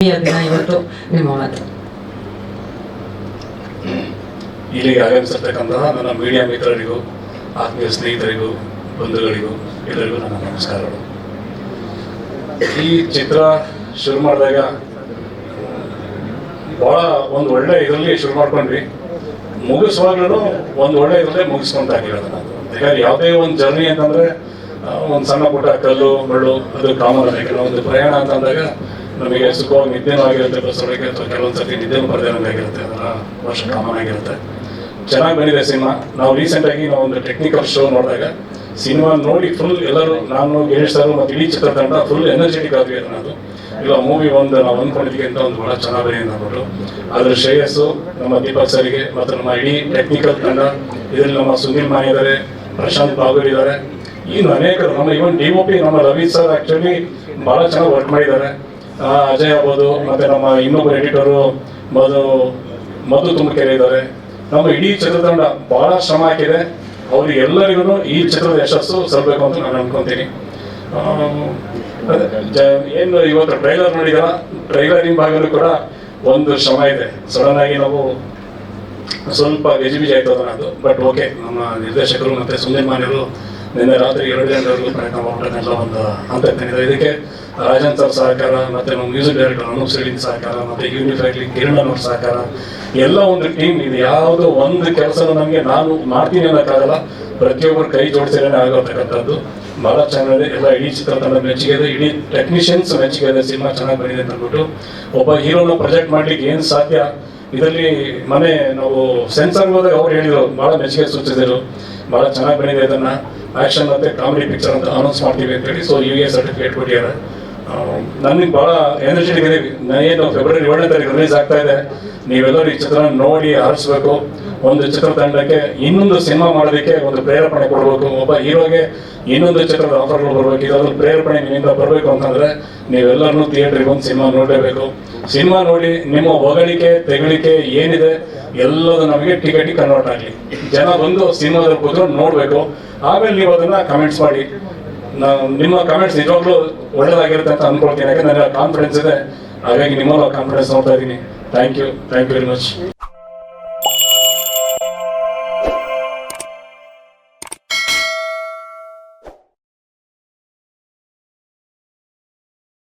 ಇವತ್ತು ನಿಮ್ಮ ಇಲ್ಲಿಗೆ ಆಗಮಿಸಿರ್ತಕ್ಕಂತಹ ನನ್ನ ಮೀಡಿಯಾ ಮಿತ್ರರಿಗೂ, ಆತ್ಮೀಯ ಸ್ನೇಹಿತರಿಗೂ, ಬಂಧುಗಳಿಗೂ ಎಲ್ಲರಿಗೂ ನನ್ನ ನಮಸ್ಕಾರಗಳು. ಈ ಚಿತ್ರ ಶುರು ಮಾಡಿದಾಗ ಭಾಳ ಒಂದು ಒಳ್ಳೆ ಇದರಲ್ಲಿ ಶುರು ಮಾಡ್ಕೊಂಡ್ವಿ. ಮುಗಿಸುವಾಗ್ಲೂ ಒಂದು ಒಳ್ಳೆ ಇದರಲ್ಲೇ ಮುಗಿಸ್ಕೊಂತ ನಾನು. ಯಾಕಂದ್ರೆ ಯಾವುದೇ ಒಂದು ಜರ್ನಿ ಅಂತಂದ್ರೆ ಒಂದು ಸಣ್ಣ ಪುಟ್ಟ ಕಲ್ಲು ಮಳ್ಳು ಅದು ಕಾಮನ್ ಒಂದು ಪ್ರಯಾಣ ಅಂತಂದಾಗ ನಮಗೆ ಸುಖವಾಗಿ ನಿದ್ದೆನೂ ಆಗಿರುತ್ತೆ, ಬಸ್ ಒಳಗೆ ಅಥವಾ ಕೆಲವೊಂದು ಸರ್ತಿ ನಿದ್ದೆನೂ ಅದರ ವರ್ಷ ಕಾಮನ್ ಆಗಿರುತ್ತೆ. ಚೆನ್ನಾಗಿ ಬಂದಿದೆ ಸಿನಿಮಾ. ನಾವು ರೀಸೆಂಟಾಗಿ ನಾವು ಒಂದು ಟೆಕ್ನಿಕಲ್ ಶೋ ನೋಡಿದಾಗ ಸಿನಿಮಾ ನೋಡಿ ಫುಲ್ ಎಲ್ಲರೂ, ನಾನು ಗಣೇಶ್ ಸರ್ ಮತ್ತು ಇಡೀ ಚಿತ್ರತಂಡ ಫುಲ್ ಎನರ್ಜೆಟಿಕ್ ಆದ್ವಿ ಅನ್ನೋದು ಇಲ್ಲ ಮೂವಿ ಒಂದು ನಾವು ಅಂದ್ಕೊಂಡಿದ್ವಿ ಅಂತ ಒಂದು ಭಾಳ ಚೆನ್ನಾಗಿ ಬಂದಿದೆ ಅಂದ್ಬಿಟ್ಟು. ಅದ್ರ ಶ್ರೇಯಸ್ಸು ನಮ್ಮ ದೀಪಕ್ ಸರ್ಗೆ ಮತ್ತು ನಮ್ಮ ಇಡೀ ಟೆಕ್ನಿಕಲ್ ತಂಡ, ಇದರಲ್ಲಿ ನಮ್ಮ ಸುನೀಲ್ ಮಾನ್ ಇದ್ದಾರೆ ಪ್ರಶಾಂತ್ ಬಾಗೂರ್ ಇದ್ದಾರೆ ಇನ್ನು ಅನೇಕರು, ನಮ್ಮ ಇವನ್ ಡಿ ಒ ಪಿ ನಮ್ಮ ರವಿ ಸರ್ ಆಕ್ಚುಲಿ ಭಾಳ ಚೆನ್ನಾಗಿ ವರ್ಕ್ ಮಾಡಿದ್ದಾರೆ. ಅಜಯ್ ಆಗ್ಬೋದು, ಮತ್ತೆ ನಮ್ಮ ಇನ್ನೊಬ್ಬರು ಎಡಿಟರು ಮಧು ಮಧು ತುಮಕೆರೆ ಇದ್ದಾರೆ. ನಮ್ಮ ಇಡೀ ಚಿತ್ರತಂಡ ಬಹಳ ಶ್ರಮ ಹಾಕಿದೆ. ಅವ್ರಿಗೆ ಎಲ್ಲರಿಗೂ ಈ ಚಿತ್ರದ ಯಶಸ್ಸು ಸಲ್ಲಬೇಕು ಅಂತ ನಾನು ಅನ್ಕೊಂತೀನಿ. ಏನು ಇವತ್ತು ಟ್ರೈಲರ್ ನೋಡಿದಾರ? ಟ್ರೈಲರ್ ಭಾಗನೂ ಕೂಡ ಒಂದು ಶ್ರಮ ಇದೆ. ಸಡನ್ ಆಗಿ ನಾವು ಸ್ವಲ್ಪ ಗಜಿಬಿಜಿ ಆಯ್ತು ಅದು. ಬಟ್ ಓಕೆ ನಮ್ಮ ನಿರ್ದೇಶಕರು ಮತ್ತೆ ಸುಂದರ್ ಮಾನ್ಯರು ನಿನ್ನೆ ರಾತ್ರಿ ಎರಡು ಗಂಟೆವರೆಗೂ ಪ್ರಯತ್ನ ಮಾಡ್ಬಿಟ್ಟನೆಲ್ಲ ಒಂದು ತಂದಿದ್ದಾರೆ. ಇದಕ್ಕೆ ರಾಜನ್ ಸರ್ ಸಹಕಾರ ಮತ್ತೆ ನಮ್ಮ ಮ್ಯೂಸಿಕ್ ಡೈರೆಕ್ಟರ್ ಅನೂಪ್ ಶ್ರೀಲಿನ್ ಸಹಕಾರ ಮತ್ತೆ ಯೂನಿಫೈಡ್ಲಿ ಕಿರಣ್ ಅವ್ರ ಸಹಕಾರ. ಎಲ್ಲ ಒಂದು ಟೀಮ್ ಇದು ಯಾವುದೋ ಒಂದು ಕೆಲಸ ನಮಗೆ ನಾನು ಮಾಡ್ತೀನಿ ಅನ್ನೋಕ್ಕಾಗಲ್ಲ. ಪ್ರತಿಯೊಬ್ಬರು ಕೈ ಜೋಡಿಸಿದ್ರೆ ಆಗಿರ್ತಕ್ಕಂಥದ್ದು ಬಹಳ ಚೆನ್ನಾಗಿದೆ. ಎಲ್ಲ ಇಡೀ ಚಿತ್ರತಂಡ ಮೆಚ್ಚುಗೆ ಇದೆ. ಇಡೀ ಟೆಕ್ನಿಷಿಯನ್ಸ್ ಮೆಚ್ಚುಗೆ ಇದೆ. ಸಿನಿಮಾ ಚೆನ್ನಾಗಿ ಬಂದಿದೆ ಅಂತ ಅಂದ್ಬಿಟ್ಟು. ಒಬ್ಬ ಹೀರೋನ ಪ್ರೊಜೆಕ್ಟ್ ಮಾಡ್ಲಿಕ್ಕೆ ಏನು ಸಾಧ್ಯ? ಇದರಲ್ಲಿ ಮನೆ ನಾವು ಸೆನ್ಸರ್ ಹೋದಾಗ ಅವ್ರು ಹೇಳಿದ್ರು ಭಾಳ ಮೆಚ್ಚುಗೆ ಸೂಚಿಸಿದ್ರು. ಭಾಳ ಚೆನ್ನಾಗಿ ಬಂದಿದೆ ಇದನ್ನ. ಆಕ್ಷನ್ ಮತ್ತೆ ಕಾಮಿಡಿ ಪಿಕ್ಚರ್ ಅಂತ ಅನೌನ್ಸ್ ಮಾಡ್ತೀವಿ ಅಂತ ಹೇಳಿ. ಸೊ ಯು ಎ ಸರ್ಟಿಫಿಕೇಟ್ ಕೊಟ್ಟಿದ್ದಾರೆ. ನನಗೆ ಬಹಳ ಎನರ್ಜೆಟಿಕ್ ಇದೆ. ಏನು ಫೆಬ್ರವರಿ ಏಳನೇ ತಾರೀಕು ರಿಲೀಸ್ ಆಗ್ತಾ ಇದೆ. ನೀವೆಲ್ಲರೂ ಈ ಚಿತ್ರ ನೋಡಿ ಹರಿಸ್ಬೇಕು ಒಂದು ಚಿತ್ರತಂಡಕ್ಕೆ ಇನ್ನೊಂದು ಸಿನಿಮಾ ಮಾಡೋದಕ್ಕೆ ಒಂದು ಪ್ರೇರೇಪಣೆ ಕೊಡಬೇಕು. ಒಬ್ಬ ಹೀರೋಗೆ ಇನ್ನೊಂದು ಚಿತ್ರದ ಆಫರ್ಗಳು ಬರಬೇಕು. ಇದಾದ್ರೂ ಪ್ರೇರೇಪಣೆ ನಿಮ್ಮಿಂದ ಬರಬೇಕು ಅಂತಂದ್ರೆ ನೀವೆಲ್ಲರೂ ಥಿಯೇಟ್ರಿಗೆ ಒಂದು ಸಿನಿಮಾ ನೋಡಲೇಬೇಕು. ಸಿನಿಮಾ ನೋಡಿ ನಿಮ್ಮ ಹೊಗಳಿಕೆ, ತೆಗಳಿಕೆ ಏನಿದೆ ಎಲ್ಲದು ನಮಗೆ ಟಿಕೆಟಿಗೆ ಕನ್ವರ್ಟ್ ಆಗಲಿ. ಜನ ಬಂದು ಸಿನಿಮಾದಲ್ಲಿ ಕೂತ್ಕೊಂಡು ನೋಡಬೇಕು. ಆಮೇಲೆ ನೀವು ಅದನ್ನ ಕಮೆಂಟ್ಸ್ ಮಾಡಿ. ನಿಮ್ಮ ಕಮೆಂಟ್ಸ್ ನಿಜವಾಗ್ಲೂ ಒಳ್ಳೇದಾಗಿರುತ್ತೆ ಅಂತ ಅನ್ಕೊಳ್ತೀನಿ ಯಾಕಂದ್ರೆ ಕಾನ್ಫಿಡೆನ್ಸ್ ಇದೆ. ಹಾಗಾಗಿ ನಿಮ್ಮಲ್ಲೂ ಕಾನ್ಫಿಡೆನ್ಸ್ ನೋಡ್ತಾ ಇದ್ದೀನಿ. Thank you thank you very much